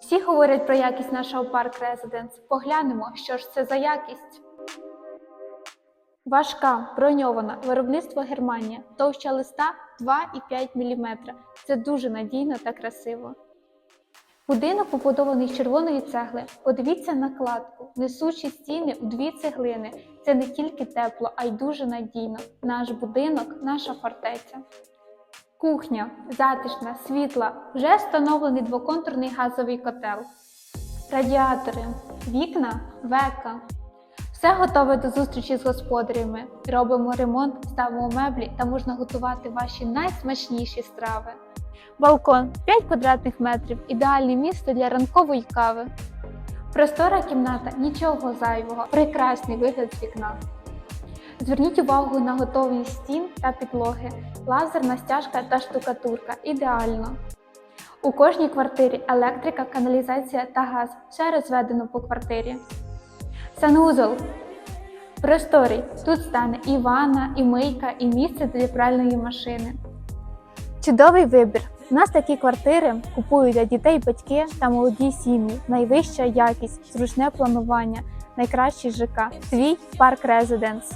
Всі говорять про якість нашого парк Резиденс. Поглянемо, що ж це за якість. Важка, броньована, виробництво Германія, товща листа 2,5 мм. Це дуже надійно та красиво. Будинок побудований з червоної цегли. Подивіться на кладку. Несучі стіни у дві цеглини. Це не тільки тепло, а й дуже надійно. Наш будинок, наша фортеця. Кухня затишна, світла, вже встановлений двоконтурний газовий котел. Радіатори, вікна, века. Все готове до зустрічі з господарями. Робимо ремонт, ставимо меблі та можна готувати ваші найсмачніші страви. Балкон 5 квадратних метрів ідеальне місце для ранкової кави. Простора кімната, нічого зайвого, прекрасний вигляд з вікна. Зверніть увагу на готовність стін та підлоги, лазерна стяжка та штукатурка ідеально. У кожній квартирі електрика, каналізація та газ. Все розведено по квартирі. Санузол. Просторий. Тут стане і ванна, і мийка, і місце для пральної машини. Чудовий вибір. У нас такі квартири купують для дітей батьки та молоді сім'ї. Найвища якість, зручне планування, найкращий ЖК. Твій парк Резиденс.